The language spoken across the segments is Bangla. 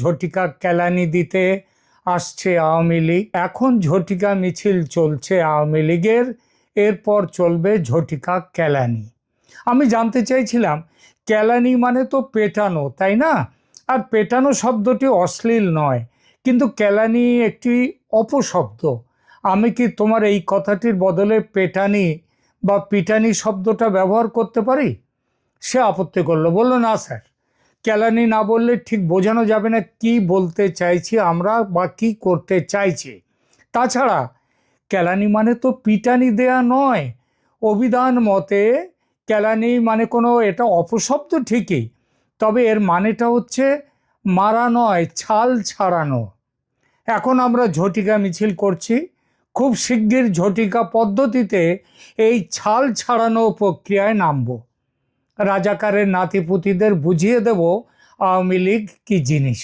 ঝটিকা কেলানি দিতে আসছে আওয়ামী লীগ। এখন ঝটিকা মিছিল চলছে আওয়ামী লীগের, এরপর চলবে ঝটিকা কেলানি। আমি জানতে চাইছিলাম, কেলানি মানে তো পেটানো, তাই না? আর পেটানো শব্দটি অশ্লীল নয়, কিন্তু কেলানি একটি অপশব্দ। আমি কি তোমার এই কথাটির বদলে পেটানি বা পিটানি শব্দটা ব্যবহার করতে পারি? সে আপত্তি করল। বলল, না, স্যার। কেলানি না বললে ঠিক বোঝানো যাবে না কি বলতে চাইছি আমরা বা কি করতে চাইছি। তাছাড়া, কেলানি মানে তো পিটানি দেয়া নয়। অভিধান মতে, কেলানি মানে কোনো, এটা অপশব্দ ঠিকই, তবে এর মানেটা হচ্ছে মারা নয়, ছাল ছাড়ানো। এখন আমরা ঝটিকা মিছিল করছি। খুব শিগগির ঝটিকা পদ্ধতিতে এই ছাল ছাড়ানো প্রক্রিয়ায় নামবো। রাজাকারের নাতিপুতিদের বুঝিয়ে দেব আওয়ামী লীগ কী জিনিস।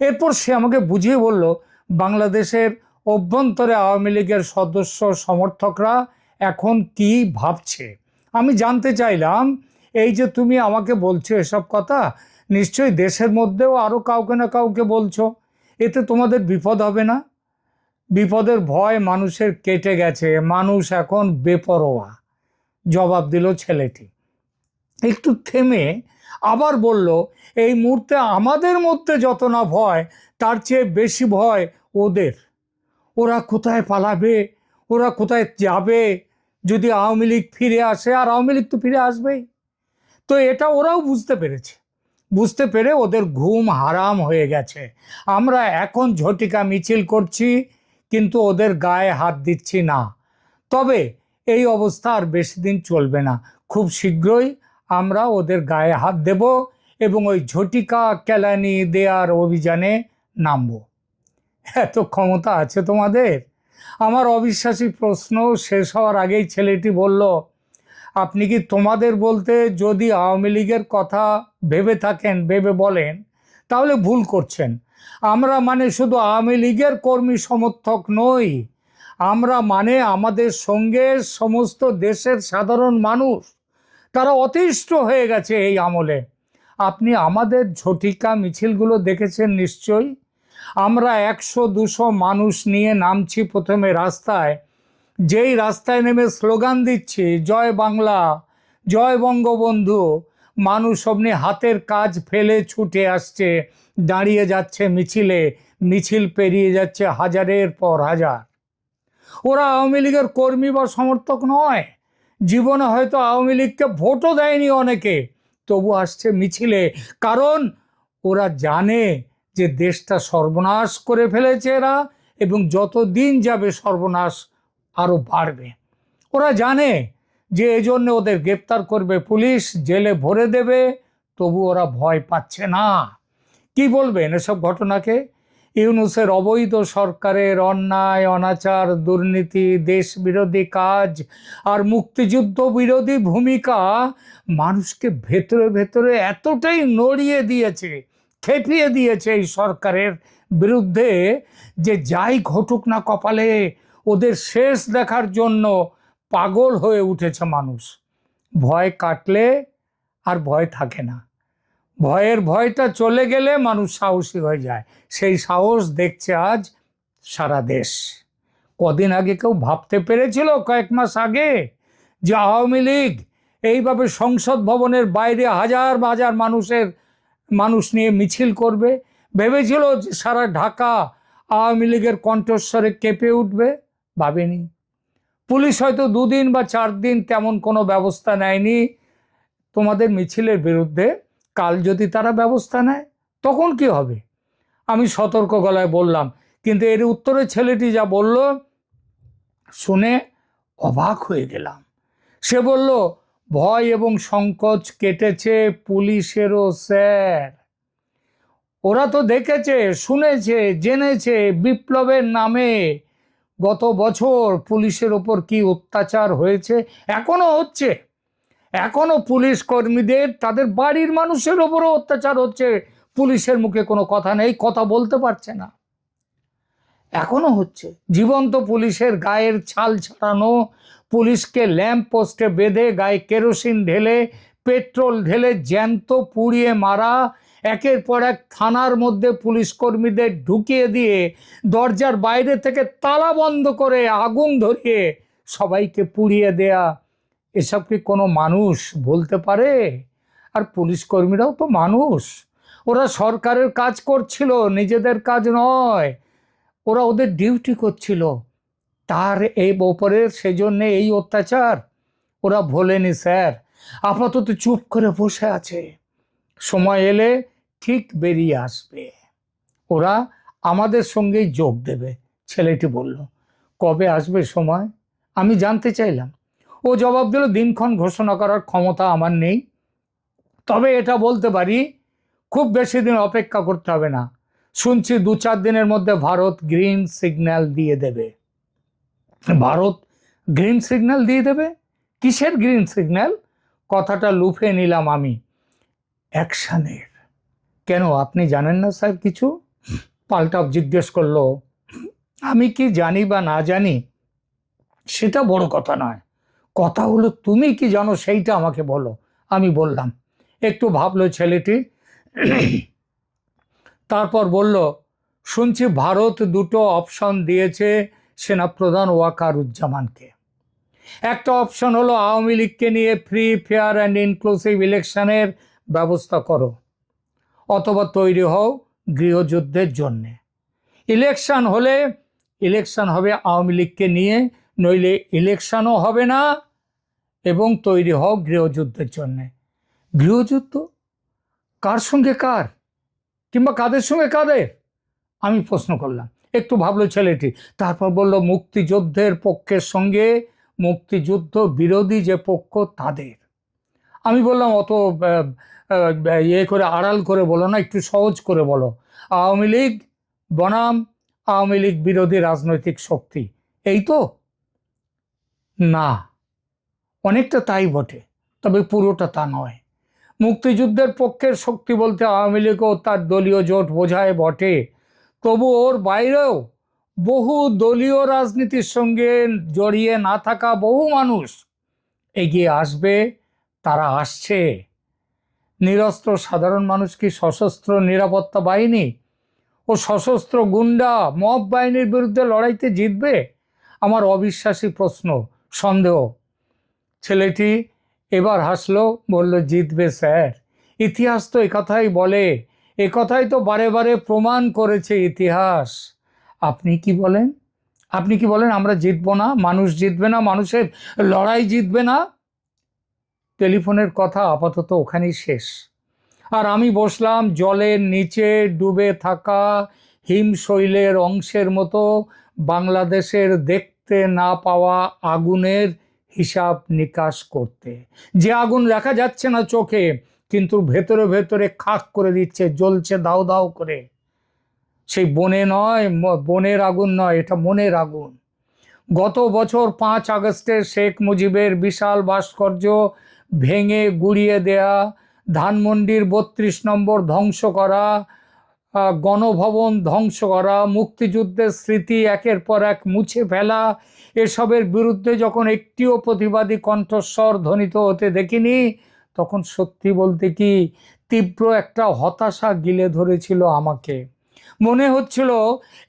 এরপর সে আমাকে বুঝিয়ে বলল, বাংলাদেশের অভ্যন্তরে আওয়ামী লীগের সদস্য সমর্থকরা এখন কি ভাবছে? আমি জানতে চাইলাম, এই যে তুমি আমাকে বলছো এসব কথা, নিশ্চয়ই দেশের মধ্যেও আরও কাউকে না কাউকে বলছো? এতে তোমাদের বিপদ হবে না? বিপদের ভয় মানুষের কেটে গেছে, মানুষ এখন বেপরোয়া। জবাব দিল ছেলেটি। একটু থেমে আবার বলল, এই মুহূর্তে আমাদের মধ্যে যত না ভয়, তার চেয়ে বেশি ভয় ওদের। ওরা কোথায় পালাবে? ওরা কোথায় যাবে? যদি আওয়ামী লীগ ফিরে আসে, আর আওয়ামী লীগ তো ফিরে আসবেই। তো এটা ওরাও বুঝতে পেরেছে। বুঝতে পেরে ওদের ঘুম হারাম হয়ে গেছে। আমরা এখন ঝটিকা মিছিল করছি, কিন্তু ওদের গায়ে হাত দিচ্ছি না। তবে এই অবস্থা আর বেশি দিন চলবে না। খুব শীঘ্রই আমরা ওদের গায়ে হাত দেব এবং ওই ঝটিকা কেলানি দেয়ার অভিযানে নামব। এত ক্ষমতা আছে তোমাদের? আমার অবিশ্বাসী প্রশ্ন শেষ হওয়ার আগেই ছেলেটি বলল, আপনি কি তোমাদের বলতে যদি আওয়ামী লীগের কথা ভেবে থাকেন, ভেবে বলেন, তাহলে ভুল করছেন। আমরা মানে শুধু আওয়ামী লীগের কর্মী সমর্থক নই, আমরা মানে আমাদের সঙ্গে সমস্ত দেশের সাধারণ মানুষ। তারা অতিষ্ঠ হয়ে গেছে এই আমলে। আপনি আমাদের ঝটিকা মিছিলগুলো দেখেছেন নিশ্চয়ই? আমরা একশো, দুশো মানুষ নিয়ে নামছি প্রথমে রাস্তায়। যেই রাস্তায় নেমে স্লোগান দিচ্ছি, জয় বাংলা, জয় বঙ্গবন্ধু মানুষ অমনি হাতের কাজ ফেলে ছুটে আসছে, দাঁড়িয়ে যাচ্ছে মিছিলে, মিছিল পেরিয়ে যাচ্ছে হাজারের পর হাজার। ওরা আওয়ামী লীগের কর্মী বা সমর্থক নয়। জীবনে হয়তো আওয়ামী লীগকে ভোটও দেয়নি অনেকে, তবু আসছে মিছিলে। কারণ ওরা জানে যে দেশটা সর্বনাশ করে ফেলেছে এরা এবং যত দিন যাবে সর্বনাশ আরও বাড়বে। ওরা জানে যে এই জন্য ওদের গ্রেপ্তার করবে পুলিশ, জেলে ভরে দেবে, তবু ওরা ভয় পাচ্ছে না। কি বলবেন এসব ঘটনাকে? ইউনুসের অবৈধ সরকারের অন্যায়, অনাচার, দুর্নীতি দেশ বিরোধী কাজ আর মুক্তিযুদ্ধ বিরোধী ভূমিকা মানুষকে ভেতরে ভেতরে এতটাই নড়িয়ে দিয়েছে, খেপিয়ে দিয়েছে এই সরকারের বিরুদ্ধে যে যাই ঘটুক না কপালে ওদের শেষ দেখার জন্য পাগল হয়ে উঠেছে মানুষ। ভয় কাটলে আর ভয় থাকে না। ভয়ের ভয়টা চলে গেলে মানুষ সাহসী হয়ে যায়। সেই সাহস দেখছে আজ সারা দেশ। কদিন আগে কেউ ভাবতে পেরেছিল কয়েক মাস আগে যে আওয়ামী লীগ এইভাবে সংসদ ভবনের বাইরে হাজার হাজার মানুষের, মানুষ নিয়ে মিছিল করবে। ভেবেছিল যে সারা ঢাকা আওয়ামী লীগের কণ্ঠস্বরে কেঁপে উঠবে। ভাবেনি। পুলিশ হয়তো দুদিন বা চার দিন তেমন কোনো ব্যবস্থা নেয়নি। তোমাদের মিছিলের বিরুদ্ধে কাল যদি তারা ব্যবস্থা নেয়, তখন কি হবে? আমি সতর্ক গলায় বললাম, কিন্তু এর উত্তরে ছেলেটি যা বলল, শুনে অবাক হয়ে গেলাম। সে বলল, ভয় এবং সংকোচ কেটেছে পুলিশেরও, স্যার। ওরা তো দেখেছে, শুনেছে, জেনেছে বিপ্লবের নামে। গত বছর পুলিশের ওপর কি অত্যাচার হয়েছে, এখনও হচ্ছে। এখনও পুলিশ কর্মীদের, তাদের বাড়ির মানুষের ওপরও অত্যাচার হচ্ছে। পুলিশের মুখে কোনো কথা নেই, কথা বলতে পারছে না। এখনও হচ্ছে। জীবন্ত পুলিশের গায়ের ছাল ছাড়ানো, পুলিশকে ল্যাম্প পোস্টে বেঁধে গায়ে কেরোসিন ঢেলে, পেট্রোল ঢেলে জ্যান্ত পুড়িয়ে মারা, একের পর এক থানার মধ্যে পুলিশ কর্মীদের ঢুকিয়ে দিয়ে দরজার বাইরে থেকে তালা বন্ধ করে আগুন ধরিয়ে সবাইকে পুড়িয়ে দেয়া এসব কি কোনো মানুষ বলতে পারে? আর পুলিশ কর্মীরাও তো মানুষ। ওরা সরকারের কাজ করছিল, নিজেদের কাজ নয়। ওরা ওদের ডিউটি করছিল। তার এই ওপরের সেজন্যে এই অত্যাচার। ওরা ভোলেনি, স্যার। আপাতত চুপ করে বসে আছে। সময় এলে ঠিক বেরিয়ে আসবে। ওরা আমাদের সঙ্গেই যোগ দেবে, ছেলেটি বলল। কবে আসবে সময়? আমি জানতে চাইলাম। ও জবাব দিল, দিনক্ষণ ঘোষণা করার ক্ষমতা আমার নেই। তবে এটা বলতে পারি, খুব বেশি দিন অপেক্ষা করতে হবে না। শুনছি দু চার দিনের মধ্যে ভারত গ্রিন সিগন্যাল দিয়ে দেবে। ভারত গ্রিন সিগন্যাল দিয়ে দেবে? কিসের গ্রিন সিগন্যাল? কথাটা লুফে নিলাম আমি। অ্যাকশানের। কেন, আপনি জানেন না স্যার কিছু? পাল্টা জিজ্ঞেস করল, আমি কি জানি বা না জানি? সেটা বড় কথা নয়। কথা হলো, তুমি কি জানো সেইটা আমাকে বলো? আমি বললাম। একটু ভাবলো ছেলেটি। তারপর বলল, শুনছি ভারত দুটো অপশন দিয়েছে সেনাপ্রধান ওয়াকারুজ্জামানকে। একটা অপশন হলো আওয়ামী লীগকে নিয়ে ফ্রি ফেয়ার অ্যান্ড ইনক্লুসিভ ইলেকশনের ব্যবস্থা করো, অথবা তৈরি হও গৃহযুদ্ধের জন্যে। ইলেকশন হলে ইলেকশন হবে আওয়ামী লীগকে নিয়ে নইলে ইলেকশনও হবে না এবং তৈরি হও গৃহযুদ্ধের জন্যে। গৃহযুদ্ধ? কার সঙ্গে কার? কিংবা কাদের সঙ্গে কাদের? আমি প্রশ্ন করলাম। একটু ভাবলো ছেলেটি। তারপর বলল, মুক্তিযুদ্ধের পক্ষের সঙ্গে মুক্তিযুদ্ধ বিরোধী যে পক্ষ, তাদের। আমি বললাম, অত ইয়ে করে, আড়াল করে বলো না, একটু সহজ করে বলো। আওয়ামী লীগ বনাম, আওয়ামী লীগ বিরোধী রাজনৈতিক শক্তি। এই তো। না, অনেকটা তাই বটে, তবে পুরোটা তা নয়। মুক্তিযুদ্ধের পক্ষের শক্তি বলতে আওয়ামী লীগ ও তার দলীয় জোট বোঝায় বটে, তবু ওর বাইরেও বহু দলীয় রাজনীতির সঙ্গে জড়িয়ে না থাকা বহু মানুষ এগিয়ে আসবে, তারা আসছে। নিরস্ত্র সাধারণ মানুষ কি সশস্ত্র নিরাপত্তা বাহিনী ও সশস্ত্র গুন্ডা মব বাহিনীর বিরুদ্ধে লড়াইতে জিতবে? আমার অবিশ্বাসী প্রশ্ন। সন্দেহ। ছেলেটি এবার হাসলো, বলল, জিতবে স্যার। ইতিহাস তো একথাই বলে। একথাই তো বারে বারে প্রমাণ করেছে ইতিহাস। আপনি কি বলেন? আপনি কি বলেন, আমরা জিতবো না? মানুষ জিতবে না? মানুষের লড়াই জিতবে না? টেলিফোনের কথা আপাতত ওখানেই শেষ। আর আমি বসলাম জলের নিচে ডুবে থাকা হিমশৈলের অংশের মতো বাংলাদেশের দেখতে না পাওয়া আগুনের হিসাব নিকাশ করতে। যে আগুন দেখা যাচ্ছে না চোখে, কিন্তু ভেতরে ভেতরে খাক করে দিচ্ছে, জ্বলছে দাও দাও করে। সেই বনে নয় বনের আগুন নয়, এটা মনের আগুন। গত বছর পাঁচ আগস্টে শেখ মুজিবের বিশাল ভাস্কর্য ভেঙে গুড়িয়ে দেয়া, ধানমন্ডির বত্রিশ নম্বর ধ্বংস করা গণভবন ধ্বংস করা, মুক্তিযুদ্ধের স্মৃতি একের পর এক মুছে ফেলা, এসবের বিরুদ্ধে যখন একটিও প্রতিবাদী কণ্ঠস্বর ধ্বনিত হতে দেখিনি, তখন সত্যি বলতে কি তীব্র একটা হতাশা গিলে ধরেছিল আমাকে। মনে হচ্ছিল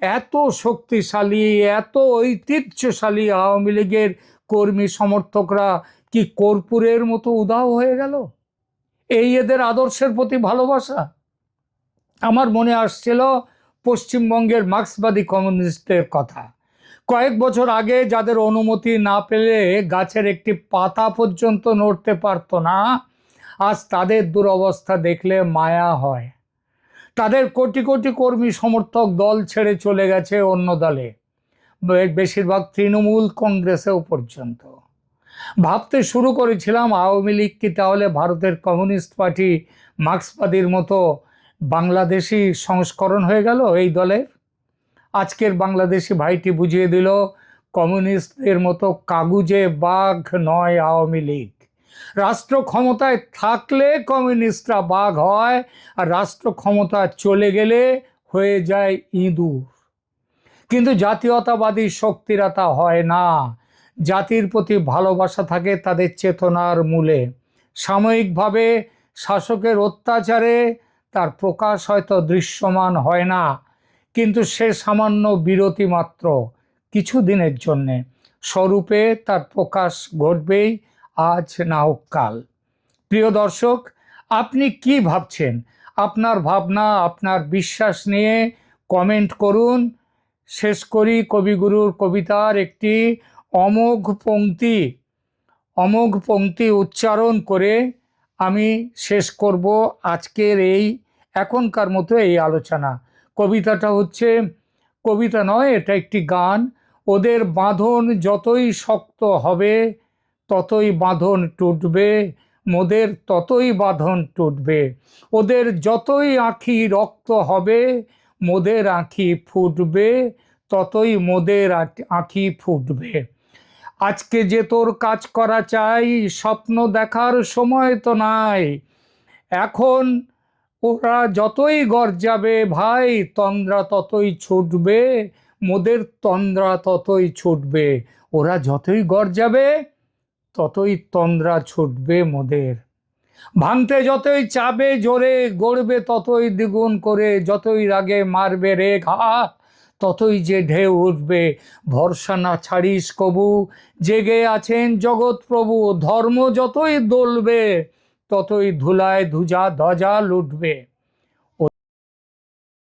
এত শক্তিশালী, এত ঐতিহ্যশালী আওয়ামী লীগের কর্মী সমর্থকরা কি কর্পূরের মতো উদাও হয়ে গেল? এই এদের আদর্শের প্রতি ভালোবাসা? আমার মনে আসছিল পশ্চিমবঙ্গের মার্ক্সবাদী কমিউনিস্টের কথা। কয়েক বছর আগে যাদের অনুমতি না পেলে গাছের একটি পাতা পর্যন্ত নড়তে পারতো না, আজ তাদের দুরবস্থা দেখলে মায়া হয়। তাদের কোটি কোটি কর্মী সমর্থক দল ছেড়ে চলে গেছে অন্য দলে বেশিরভাগ তৃণমূল কংগ্রেসেও পর্যন্ত। ভাবতে শুরু করেছিলাম আওয়ামী লীগ কি তাহলে ভারতের কমিউনিস্ট পার্টি মার্ক্সবাদীর মতো বাংলাদেশি সংস্করণ হয়ে গেল এই দলের আজকের বাংলাদেশি ভাইটি বুঝিয়ে দিল, কমিউনিস্টদের মতো কাগুজে বাঘ নয় আওয়ামী লীগ। রাষ্ট্র ক্ষমতায় থাকলে কমিউনিস্টরা বাঘ হয়, আর রাষ্ট্র ক্ষমতা চলে গেলে হয়ে যায় ইঁদুর। কিন্তু জাতীয়তাবাদী শক্তিরা তা হয় না। জাতির প্রতি ভালোবাসা থাকে তাদের চেতনার মূলে। সাময়িকভাবে শাসকের অত্যাচারে তার প্রকাশ হয়তো দৃশ্যমান হয় না, কিন্তু সে সামান্য বিরতি মাত্র কিছু দিনের জন্যে। স্বরূপে তার প্রকাশ ঘটবেই আজ না হোক কাল। প্রিয় দর্শক, আপনি কি ভাবছেন? আপনার ভাবনা, আপনার বিশ্বাস নিয়ে কমেন্ট করুন। শেষ করি কবিগুরুর কবিতার একটি অমোঘ পংক্তি অমোঘ পংক্তি উচ্চারণ করে আমি শেষ করব আজকের এই এখনকার মতো এই আলোচনা। কবিতাটা হচ্ছে, কবিতা নয়, এটা একটি গান। ওদের বাঁধন যতই শক্ত হবে, ততই বাঁধন টুটবে। মোদের ততই বাঁধন টুটবে। ওদের যতই আঁখি রক্ত হবে, মোদের আঁখি ফুটবে। ততই মোদের আঁখি ফুটবে। আজকে যে তোর কাজ করা চাই, স্বপ্ন দেখার সময় তো নাই। এখন ওরা যতই গর্জাবে, ভাই, তন্দ্রা ততই ছুটবে, মোদের তন্দ্রা ততই ছুটবে। ওরা যতই গর্জাবে, ততই তন্দ্রা ছুটবে মোদের। ভাঙতে যতই চাবে, জোরে গড়বে, ততই দ্বিগুণ করে, যতই রাগে মারবে, রে ঘা, ততই যে ঢেউ উঠবে। ভরসা না ছাড়িস কবু, জেগে আছেন জগৎ প্রভু, ধর্ম যতই দলবে ততই ধুলায় ধুজা ধজা লুটবে